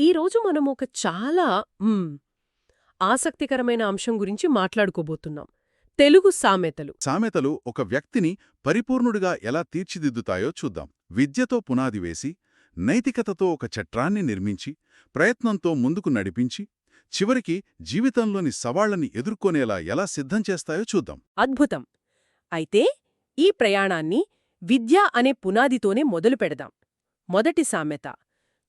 ఈరోజు మనం ఒక చాలా ఆసక్తికరమైన అంశం గురించి మాట్లాడుకోబోతున్నాం. తెలుగు సామెతలు. సామెతలు ఒక వ్యక్తిని పరిపూర్ణుడిగా ఎలా తీర్చిదిద్దుతాయో చూద్దాం. విద్యతో పునాది వేసి నైతికతతో ఒక చట్రాన్ని నిర్మించి ప్రయత్నంతో ముందుకు నడిపించి చివరికి జీవితంలోని సవాళ్ళని ఎదుర్కొనేలా ఎలా సిద్ధం చేస్తాయో చూద్దాం. అద్భుతం! అయితే ఈ ప్రయాణాన్ని విద్య అనే పునాదితోనే మొదలు పెడదాం మొదటి సామెత.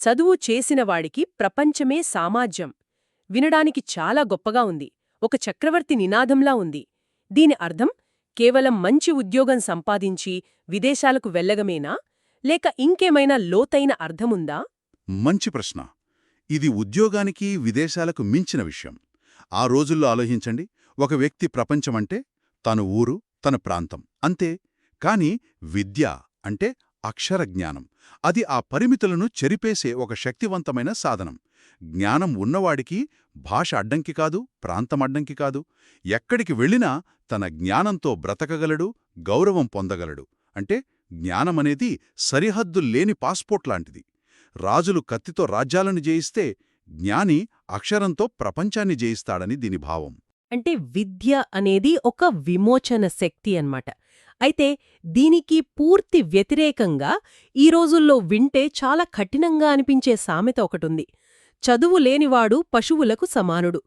చదువు చేసినవాడికి ప్రపంచమే సామాజ్యం. వినడానికి చాలా గొప్పగా ఉంది. ఒక చక్రవర్తి నినాదంలా ఉంది. దీని అర్థం కేవలం మంచి ఉద్యోగం సంపాదించి విదేశాలకు వెళ్ళగమేనా? లేక ఇంకేమైనా లోతైన అర్థముందా? మంచి ప్రశ్న. ఇది ఉద్యోగానికి విదేశాలకు మించిన విషయం. ఆ రోజుల్లో ఆలోచించండి. ఒక వ్యక్తి ప్రపంచమంటే తన ఊరు తన ప్రాంతం. అంతే. కాని విద్య అంటే అక్షర జ్ఞానం అది ఆ పరిమితులను చెరిపేసే ఒక శక్తివంతమైన సాధనం. జ్ఞానం ఉన్నవాడికి భాష అడ్డంకి కాదు ప్రాంతం అడ్డంకి కాదు. ఎక్కడికి వెళ్ళినా తన జ్ఞానంతో బ్రతకగలడు గౌరవం పొందగలడు. అంటే జ్ఞానమనేది సరిహద్దుల్లేని పాస్పోర్ట్ లాంటిది. రాజులు కత్తితో రాజ్యాలను జయిస్తే జ్ఞాని అక్షరంతో ప్రపంచాన్ని జయిస్తాడని దీని భావం. అంటే విద్య అనేది ఒక విమోచన శక్తి అన్నమాట. అయితే దీనికి పూర్తి వ్యతిరేకంగా ఈ రోజుల్లో వింటే చాలా కఠినంగా అనిపించే సామెత ఒకటుంది. చదువు లేనివాడు పశువులకు సమానుడు.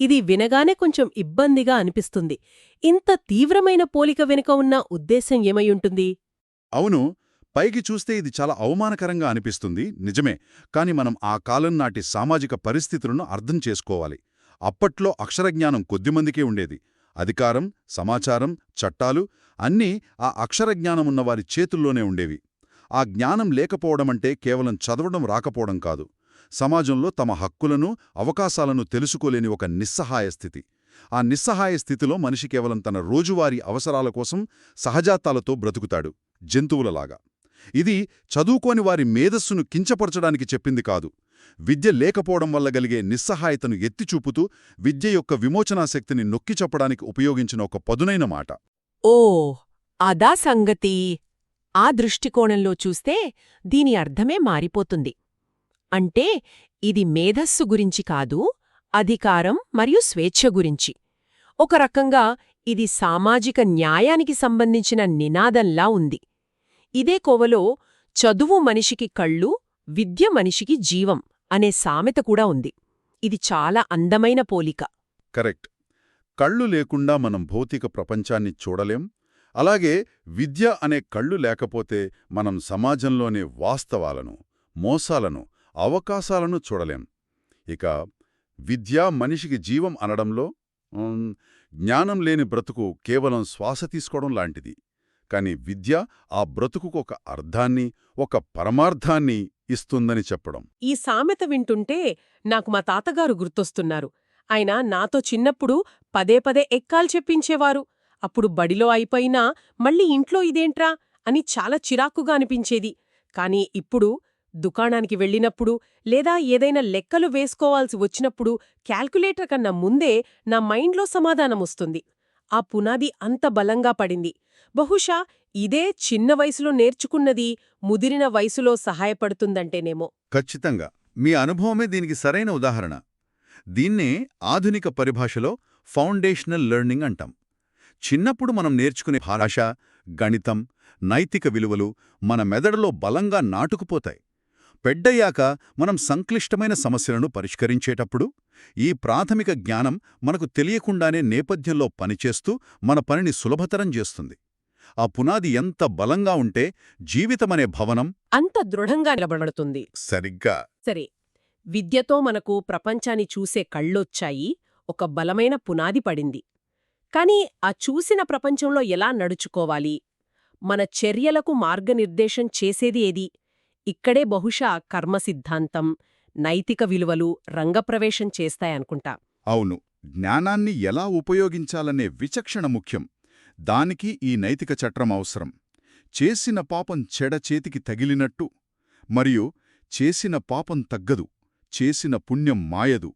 ఇది వినగానే కొంచెం ఇబ్బందిగా అనిపిస్తుంది. ఇంత తీవ్రమైన పోలిక వెనుక ఉన్న ఉద్దేశం ఏమయ్యుంటుంది అవును. పైకి చూస్తే ఇది చాలా అవమానకరంగా అనిపిస్తుంది. నిజమే. కాని మనం ఆ కాలం నాటి సామాజిక పరిస్థితులను అర్థం చేసుకోవాలి. అప్పట్లో అక్షరజ్ఞానం కొద్దిమందికే ఉండేది. అధికారం సమాచారం చట్టాలు అన్నీ ఆ అక్షరజ్ఞానమున్నవారి చేతుల్లోనే ఉండేవి. ఆ జ్ఞానం లేకపోవడమంటే కేవలం చదవడం రాకపోవడం కాదు. సమాజంలో తమ హక్కులను అవకాశాలను తెలుసుకోలేని ఒక నిస్సహాయ స్థితి. ఆ నిస్సహాయ స్థితిలో మనిషి కేవలం తన రోజువారీ అవసరాల కోసం సహజాతాలతో బ్రతుకుతాడు. జంతువులలాగా. ఇది చదువుకోని వారి మేధస్సును కించపరచడానికి చెప్పింది కాదు. విద్య లేకపోవడం వల్ల గలిగే నిస్సహాయతను ఎత్తిచూపుతూ విద్య యొక్క విమోచనాశక్తిని నొక్కి చెప్పడానికి ఉపయోగించిన ఒక పదునైన మాట. ఓ అదా సంగతి. ఆ దృష్టికోణంలో చూస్తే దీని అర్థమే మారిపోతుంది. అంటే ఇది మేధస్సు గురించి కాదు అధికారం మరియు స్వేచ్ఛ గురించి. ఒక రకంగా ఇది సామాజిక న్యాయానికి సంబంధించిన నినాదంలా ఉంది. ఇదే కోవలో చదువు మనిషికి కళ్ళు విద్య మనిషికి జీవం అనే సామెత కూడా ఉంది. ఇది చాలా అందమైన పోలిక. కరెక్ట్. కళ్ళు లేకుండా మనం భౌతిక ప్రపంచాన్ని చూడలేం. అలాగే విద్య అనే కళ్ళు లేకపోతే మనం సమాజంలోని వాస్తవాలను మోసాలను అవకాశాలను చూడలేం. ఇక విద్య మనిషికి జీవం అనడంలో జ్ఞానం లేని బ్రతుకు కేవలం శ్వాస తీసుకోవడం లాంటిది. కానీ విద్య ఆ బ్రతుకుకు ఒక అర్థాన్ని ఒక పరమార్థాన్ని ఇస్తుందని చెప్పడం. ఈ సామెత వింటుంటే నాకు మా తాతగారు గుర్తొస్తున్నారు. ఆయన నాతో చిన్నప్పుడు పదే పదే ఎక్కాలు చెప్పించేవారు. అప్పుడు బడిలో అయిపోయినా మళ్ళీ ఇంట్లో ఇదేంట్రా అని చాలా చిరాకుగా అనిపించేది. కానీ ఇప్పుడు దుకాణానికి వెళ్ళినప్పుడు లేదా ఏదైనా లెక్కలు వేసుకోవాల్సి వచ్చినప్పుడు క్యాల్కులేటర్ కన్నా ముందే నా మైండ్లో సమాధానమొస్తుంది ఆ పునాది అంత బలంగా పడింది. బహుశా ఇదే చిన్న వయసులో నేర్చుకున్నది ముదిరిన వయసులో సహాయపడుతుందంటేనేమో. ఖచ్చితంగా. మీ అనుభవమే దీనికి సరైన ఉదాహరణ. దీన్నే ఆధునిక పరిభాషలో ఫౌండేషనల్ లెర్నింగ్ అంటాం. చిన్నప్పుడు మనం నేర్చుకునే భాష గణితం నైతిక విలువలు మన మెదడులో బలంగా నాటుకుపోతాయి. పెడ్డయ్యాక మనం సంక్లిష్టమైన సమస్యలను పరిష్కరించేటప్పుడు ఈ ప్రాథమిక జ్ఞానం మనకు తెలియకుండానే నేపథ్యంలో పనిచేస్తూ మన పనిని సులభతరం చేస్తుంది. ఆ పునాది ఎంత బలంగా ఉంటే జీవితమనే భవనం అంత దృఢంగా నిలబడుతుంది సరిగ్గా. సరే విద్యతో మనకు ప్రపంచాన్ని చూసే కళ్ళొచ్చాయి ఒక బలమైన పునాది పడింది. కాని ఆ చూసిన ప్రపంచంలో ఎలా నడుచుకోవాలి? మన చర్యలకు మార్గనిర్దేశం చేసేది ఏది? ఇక్కడే బహుశా కర్మ సిద్ధాంతం నైతిక విలువలు రంగప్రవేశం చేస్తాయనుకుంటా. అవును. జ్ఞానాన్ని ఎలా ఉపయోగించాలనే విచక్షణ ముఖ్యం. దానికి ఈ నైతిక చట్రం అవసరం. చేసిన పాపం చెడ చేతికి తగిలినట్టు మరియు చేసిన పాపం తగ్గదు చేసిన పుణ్యం మాయదు.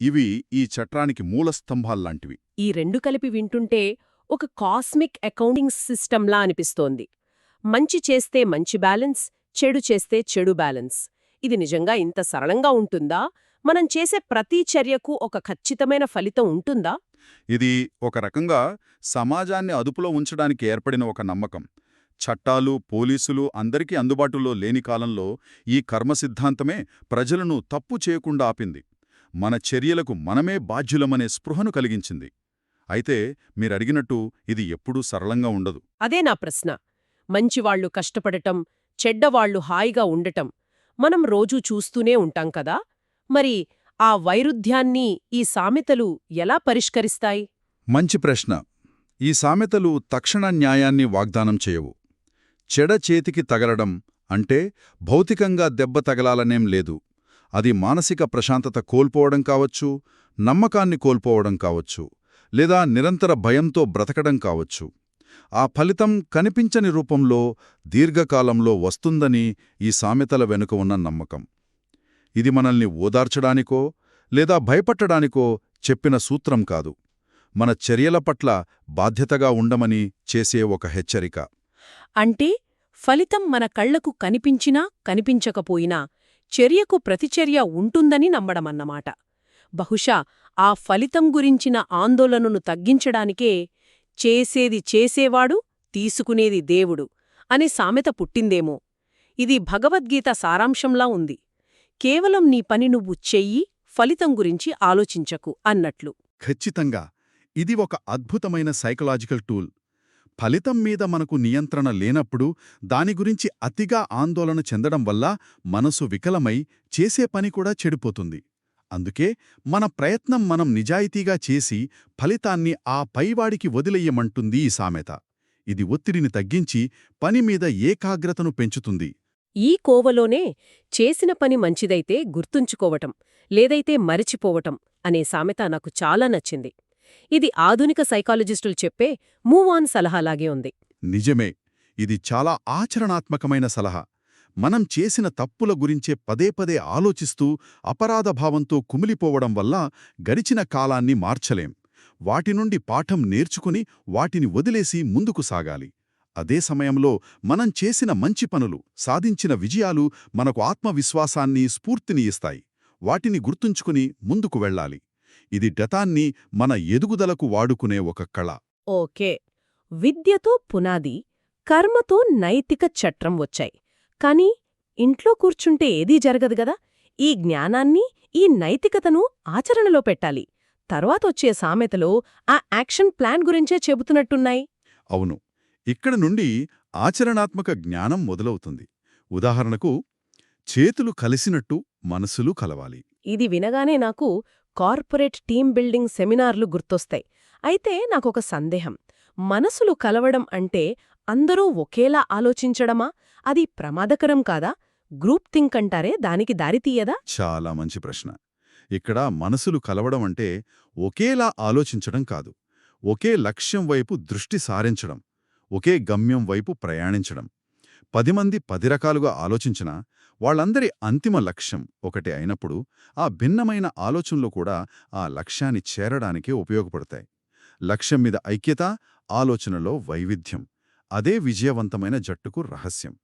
ఇవి ఈ చట్రానికి మూలస్తంభాల్లాంటివి. ఈ రెండు కలిపి వింటుంటే ఒక కాస్మిక్ అకౌంటింగ్ సిస్టంలా అనిపిస్తోంది. మంచి చేస్తే మంచి బ్యాలెన్స్ చెడు చేస్తే చెడు బ్యాలెన్స్. ఇది నిజంగా ఇంత సరళంగా ఉంటుందా? మనం చేసే ప్రతి చర్యకు ఒక ఖచ్చితమైన ఫలితం ఉంటుందా? ఇది ఒక రకంగా సమాజాన్ని అదుపులో ఉంచడానికి ఏర్పడిన ఒక నమ్మకం. చట్టాలు పోలీసులు అందరికీ అందుబాటులో లేని కాలంలో ఈ కర్మ సిద్ధాంతమే ప్రజలను తప్పు చేయకుండా ఆపింది. మన చర్యలకు మనమే బాధ్యులమనే స్పృహను కలిగించింది. అయితే మీరడిగినట్టు ఇది ఎప్పుడూ సరళంగా ఉండదు. అదే నా ప్రశ్న. మంచివాళ్ళు కష్టపడటం చెడ్డవాళ్ళు హాయిగా ఉండటం మనం రోజూ చూస్తూనే ఉంటాం కదా! మరి ఆ వైరుధ్యాన్ని ఈ సామెతలు ఎలా పరిష్కరిస్తాయి? మంచి ప్రశ్న. ఈ సామెతలు తక్షణ న్యాయాన్ని వాగ్దానం చేయవు. చెడ చేతికి తగలడం అంటే భౌతికంగా దెబ్బ తగలాలనేం లేదు. అది మానసిక ప్రశాంతత కోల్పోవడం కావచ్చు నమ్మకాన్ని కోల్పోవడం కావచ్చు లేదా నిరంతర భయంతో బ్రతకడం కావచ్చు. ఆ ఫలితం కనిపించని రూపంలో దీర్ఘకాలంలో వస్తుందని ఈ సామెతల వెనుక ఉన్న నమ్మకం. ఇది మనల్ని ఓదార్చడానికో లేదా భయపట్టడానికో చెప్పిన సూత్రం కాదు. మన చర్యల పట్ల బాధ్యతగా ఉండమని చేసే ఒక హెచ్చరిక. అంటే ఫలితం మన కళ్ళకు కనిపించినా కనిపించకపోయినా చర్యకు ప్రతిచర్య ఉంటుందని నమ్మడమన్నమాట. బహుశా ఆ ఫలితం గురించిన ఆందోళనను తగ్గించడానికే చేసేది చేసేవాడు తీసుకునేది దేవుడు అనే సామెత పుట్టిందేమో. ఇది భగవద్గీత సారాంశంలా ఉంది. కేవలం నీ పని నువ్వు చెయ్యి ఫలితం గురించి ఆలోచించకు అన్నట్లు. ఖచ్చితంగా. ఇది ఒక అద్భుతమైన సైకలాజికల్ టూల్. ఫలితం మీద మనకు నియంత్రణ లేనప్పుడు దాని గురించి అతిగా ఆందోళన చెందడం వల్ల మనసు వికలమై చేసే పని కూడా చెడిపోతుంది. అందుకే మన ప్రయత్నం మనం నిజాయితీగా చేసి ఫలితాన్ని ఆ పైవాడికి వదిలెయ్యమంటుంది ఈ సామెత. ఇది ఒత్తిడిని తగ్గించి పని మీద ఏకాగ్రతను పెంచుతుంది. ఈ కోవలోనే చేసిన పని మంచిదైతే గుర్తుంచుకోవటం లేదైతే మరిచిపోవటం అనే సామెత నాకు చాలా నచ్చింది. ఇది ఆధునిక సైకాలజిస్టులు చెప్పే మూవ్ ఆన్ సలహాలాగే ఉంది. నిజమే. ఇది చాలా ఆచరణాత్మకమైన సలహా. మనం చేసిన తప్పుల గురించే పదే పదే ఆలోచిస్తూ అపరాధభావంతో కుమిలిపోవడం వల్ల గడిచిన కాలాన్ని మార్చలేం. వాటి నుండి పాఠం నేర్చుకుని వాటిని వదిలేసి ముందుకు సాగాలి. అదే సమయంలో మనం చేసిన మంచి పనులు సాధించిన విజయాలు మనకు ఆత్మవిశ్వాసాన్ని స్ఫూర్తిని ఇస్తాయి. వాటిని గుర్తుంచుకుని ముందుకు వెళ్ళాలి. ఇది గతాన్ని మన ఎదుగుదలకు వాడుకునే ఒక కళ. ఓకే. విద్యతో పునాది కర్మతో నైతిక చట్రం వచ్చాయి. కాని ఇంట్లో కూర్చుంటే ఏదీ జరగదు గదా. ఈ జ్ఞానాన్ని ఈ నైతికతను ఆచరణలో పెట్టాలి. తర్వాతొచ్చే సామెతలో ఆ యాక్షన్ ప్లాన్ గురించే చెబుతున్నట్టున్నాయి. అవును. ఇక్కడ నుండి ఆచరణాత్మక జ్ఞానం మొదలవుతుంది. ఉదాహరణకు చేతులు కలిసినట్టు మనసులు కలవాలి. ఇది వినగానే నాకు కార్పొరేట్ టీమ్ బిల్డింగ్ సెమినార్లు గుర్తొస్తాయి. అయితే నాకొక సందేహం. మనసులు కలవడం అంటే అందరూ ఒకేలా ఆలోచించడమా? అది ప్రమాదకరం కాదా? గ్రూప్ థింక్ అంటారే దానికి దారితీయదా చాలా మంచి ప్రశ్న. ఇక్కడ మనసులు కలవడం అంటే ఒకేలా ఆలోచించడం కాదు. ఒకే లక్ష్యం వైపు దృష్టి సారించడం ఒకే గమ్యం వైపు ప్రయాణించడం. పది మంది పది రకాలుగా ఆలోచించినా వాళ్ళందరి అంతిమ లక్ష్యం ఒకటే అయినప్పుడు ఆ భిన్నమైన ఆలోచనలు కూడా ఆ లక్ష్యాన్ని చేరడానికే ఉపయోగపడతాయి. లక్ష్యం మీద ఐక్యత ఆలోచనలో వైవిధ్యం. అదే విజయవంతమైన జట్టుకు రహస్యం.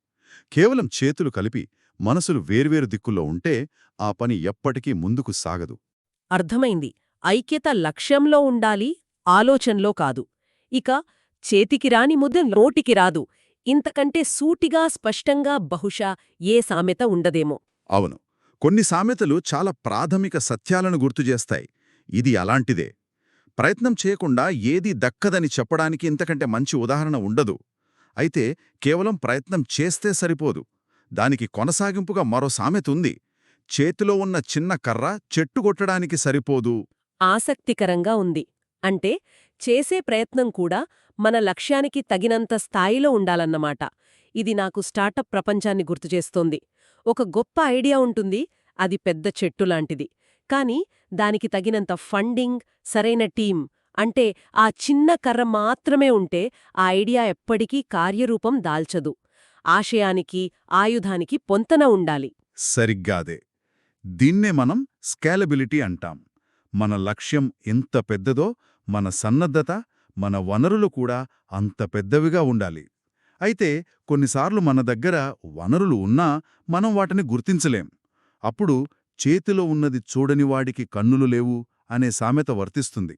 కేవలం చేతులు కలిపి మనసులు వేర్వేరు దిక్కుల్లో ఉంటే ఆ పని ఎప్పటికీ ముందుకు సాగదు. అర్థమైంది. ఐక్యత లక్ష్యంలో ఉండాలి ఆలోచనలో కాదు. ఇక చేతికి రాని ముద్ద నోటికి రాదు. ఇంతకంటే సూటిగా స్పష్టంగా బహుశా ఏ సామెత ఉండదేమో. అవును. కొన్ని సామెతలు చాలా ప్రాథమిక సత్యాలను గుర్తుచేస్తాయి ఇది అలాంటిదే. ప్రయత్నం చేయకుండా ఏదీ దక్కదని చెప్పడానికి ఇంతకంటే మంచి ఉదాహరణ ఉండదు. అయితే కేవలం ప్రయత్నం చేస్తే సరిపోదు. దానికి కొనసాగింపుగా మరో సామెతుంది చేతిలో ఉన్న చిన్న కర్ర చెట్టు కొట్టడానికి సరిపోదు. ఆసక్తికరంగా ఉంది. అంటే చేసే ప్రయత్నం కూడా మన లక్ష్యానికి తగినంత స్థాయిలో ఉండాలన్నమాట. ఇది నాకు స్టార్టప్ ప్రపంచాన్ని గుర్తుచేస్తోంది ఒక గొప్ప ఐడియా ఉంటుంది. అది పెద్ద చెట్టు లాంటిది. కాని దానికి తగినంత ఫండింగ్ సరైన టీం అంటే ఆ చిన్న కర్ర మాత్రమే ఉంటే ఆ ఐడియా ఎప్పటికీ కార్యరూపం దాల్చదు. ఆశయానికి ఆయుధానికి పొంతన ఉండాలి. సరిగ్గాదే. దీన్నే మనం స్కేలబిలిటీ అంటాం. మన లక్ష్యం ఎంత పెద్దదో మన సన్నద్ధత మన వనరులు కూడా అంత పెద్దవిగా ఉండాలి. అయితే కొన్నిసార్లు మన దగ్గర వనరులు ఉన్నా మనం వాటిని గుర్తించలేం. అప్పుడు చేతిలో ఉన్నది చూడనివాడికి కన్నులు లేవు అనే సామెత వర్తిస్తుంది.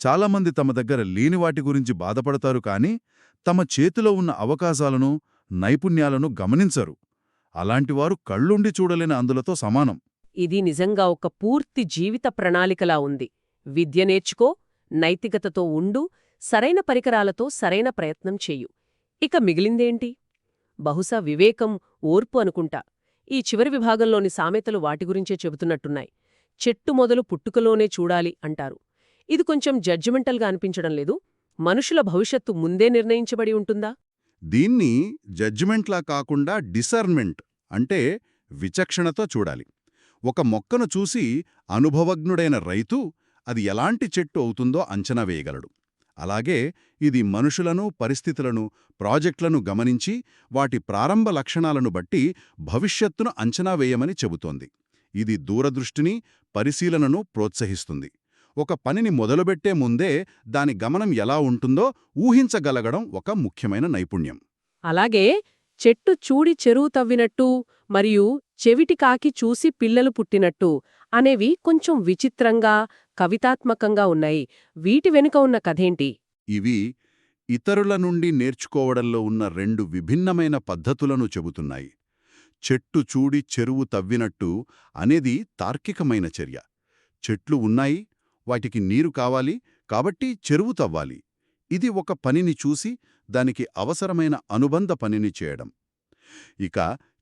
చాలామంది తమ దగ్గర లేని వాటి గురించి బాధపడతారు కానీ తమ చేతిలో ఉన్న అవకాశాలను నైపుణ్యాలను గమనించరు. అలాంటివారు కళ్ళుండి చూడలేని అందులతో సమానం. ఇది నిజంగా ఒక పూర్తి జీవిత ప్రణాళికలా ఉంది. విద్య నేర్చుకో నైతికతతో ఉండు సరైన పరికరాలతో సరైన ప్రయత్నం చెయ్యు ఇక మిగిలిందేంటి? బహుశా వివేకం ఓర్పు అనుకుంటా. ఈ చివరి విభాగంలోని సామెతలు వాటి గురించే చెబుతున్నట్టున్నాయి. చెట్టు మొదలు పుట్టుకలోనే చూడాలి అంటారు. ఇది కొంచెం జడ్జిమెంటల్గా అనిపించడం లేదు. మనుషుల భవిష్యత్తు ముందే నిర్ణయించబడి ఉంటుందా? దీన్ని జడ్జిమెంట్లా కాకుండా డిసర్న్మెంట్ అంటే విచక్షణతో చూడాలి. ఒక మొక్కను చూసి అనుభవజ్ఞుడైన రైతు అది ఎలాంటి చెట్టు అవుతుందో అంచనా వేయగలడు. అలాగే ఇది మనుషులను పరిస్థితులను ప్రాజెక్టులను గమనించి వాటి ప్రారంభ లక్షణాలను బట్టి భవిష్యత్తును అంచనా వేయమని చెబుతోంది. ఇది దూరదృష్టిని పరిశీలనను ప్రోత్సహిస్తుంది. ఒక పనిని మొదలుపెట్టే ముందే దాని గమనం ఎలా ఉంటుందో ఊహించగలగడం ఒక ముఖ్యమైన నైపుణ్యం. అలాగే చెట్టు చూడి చెరువు తవ్వినట్టు మరియు చెవిటి కాకి చూసి పిల్లలు పుట్టినట్టు అనేవి కొంచెం విచిత్రంగా కవితాత్మకంగా ఉన్నాయి. వీటి వెనుక ఉన్న కథేంటి? ఇవి ఇతరుల నుండి నేర్చుకోవడంలో ఉన్న రెండు విభిన్నమైన పద్ధతులను చెబుతున్నాయి. చెట్టు చూడి చెరువు తవ్వినట్టు అనేది తార్కికమైన చర్య. చెట్లు ఉన్నాయి వాటికి నీరు కావాలి కాబట్టి చెరువు తవ్వాలి. ఇది ఒక పనిని చూసి దానికి అవసరమైన అనుబంధ పనిని చేయడం. ఇక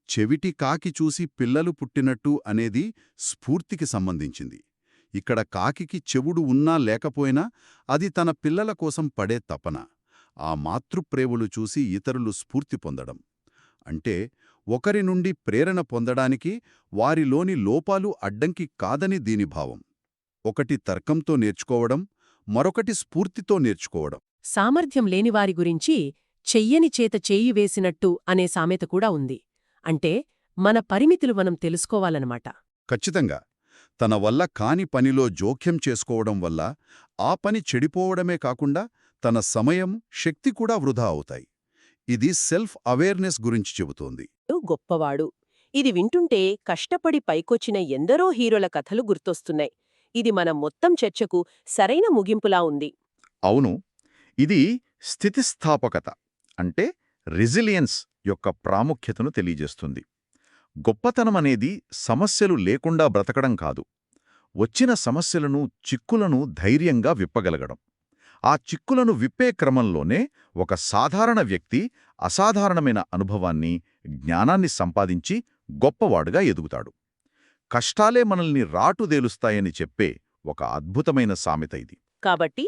చెవిటి కాకి చూసి పిల్లలు పుట్టినట్టు అనేది స్ఫూర్తికి సంబంధించింది. ఇక్కడ కాకికి చెవుడు ఉన్నా లేకపోయినా అది తన పిల్లల కోసం పడే తపన. ఆ మాతృప్రేవులు చూసి ఇతరులు స్ఫూర్తి పొందడం. అంటే ఒకరి నుండి ప్రేరణ పొందడానికి వారిలోని లోపాలు అడ్డంకి కాదని దీని భావం. ఒకటి తర్కంతో నేర్చుకోవడం మరొకటి స్ఫూర్తితో నేర్చుకోవడం. సామర్థ్యం లేనివారి గురించి చెయ్యని చేత చేయి వేసినట్టు అనే సామెత కూడా ఉంది. అంటే మన పరిమితులు మనం తెలుసుకోవాలన్నమాట. ఖచ్చితంగా. తన వల్ల కాని పనిలో జోక్యం చేసుకోవడం వల్ల ఆ పని చెడిపోవడమే కాకుండా తన సమయం శక్తి కూడా వృధా అవుతాయి. ఇది సెల్ఫ్ అవేర్నెస్ గురించి చెబుతోంది. గొప్పవాడు. ఇది వింటుంటే కష్టపడి పైకొచ్చిన ఎందరో హీరోల కథలు గుర్తొస్తున్నాయి. ఇది మన మొత్తం చర్చకు సరైన ముగింపులా ఉంది. అవును. ఇది స్థితిస్థాపకత అంటే రెసిలియన్స్ యొక్క ప్రాముఖ్యతను తెలియజేస్తుంది. గొప్పతనం అనేది సమస్యలు లేకుండా బ్రతకడం కాదు. వచ్చిన సమస్యలను చిక్కులను ధైర్యంగా విప్పగలగడం. ఆ చిక్కులను విప్పే క్రమంలోనే ఒక సాధారణ వ్యక్తి అసాధారణమైన అనుభవాన్ని జ్ఞానాన్ని సంపాదించి గొప్పవాడుగా ఎదుగుతాడు. కష్టాలే మనల్ని రాటుదేలుస్తాయని చెప్పే ఒక అద్భుతమైన సామెత ఇది. కాబట్టి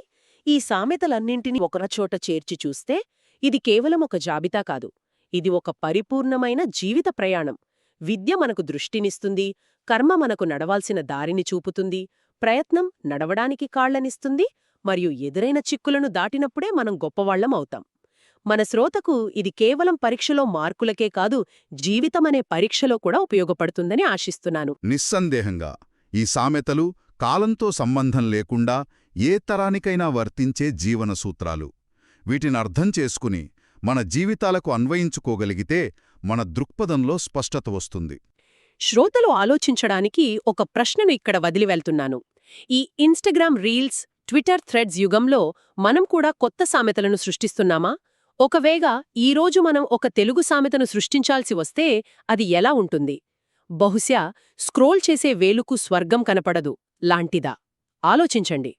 ఈ సామెతలన్నింటినీ ఒకనచోట చేర్చి చూస్తే ఇది కేవలం ఒక జాబితా కాదు. ఇది ఒక పరిపూర్ణమైన జీవిత ప్రయాణం. విద్య మనకు దృష్టినిస్తుంది కర్మ మనకు నడవాల్సిన దారిని చూపుతుంది ప్రయత్నం నడవడానికి కాళ్ళనిస్తుంది మరియు ఎదురైన చిక్కులను దాటినప్పుడే మనం గొప్పవాళ్ళం అవుతాం. మన శ్రోతకు ఇది కేవలం పరీక్షలో మార్కులకే కాదు జీవితమనే పరీక్షలో కూడా ఉపయోగపడుతుందని ఆశిస్తున్నాను. నిస్సందేహంగా ఈ సామెతలు కాలంతో సంబంధం లేకుండా ఏ తరానికైనా వర్తించే జీవన సూత్రాలు వీటిని అర్థం చేసుకుని మన జీవితాలకు అన్వయించుకోగలిగితే మన దృక్పథంలో స్పష్టత వస్తుంది. శ్రోతలు ఆలోచించడానికి ఒక ప్రశ్నను ఇక్కడ వదిలి వెళ్తున్నాను. ఈ ఇన్స్టాగ్రామ్ రీల్స్ ట్విట్టర్ థ్రెడ్స్ యుగంలో మనం కూడా కొత్త సామెతలను సృష్టిస్తున్నామా? ఒకవేళ ఈరోజు మనం ఒక తెలుగు సామెతను సృష్టించాల్సి వస్తే అది ఎలా ఉంటుంది? బహుశా స్క్రోల్ చేసే వేలుకు స్వర్గం కనపడదు. లాంటిదా? ఆలోచించండి.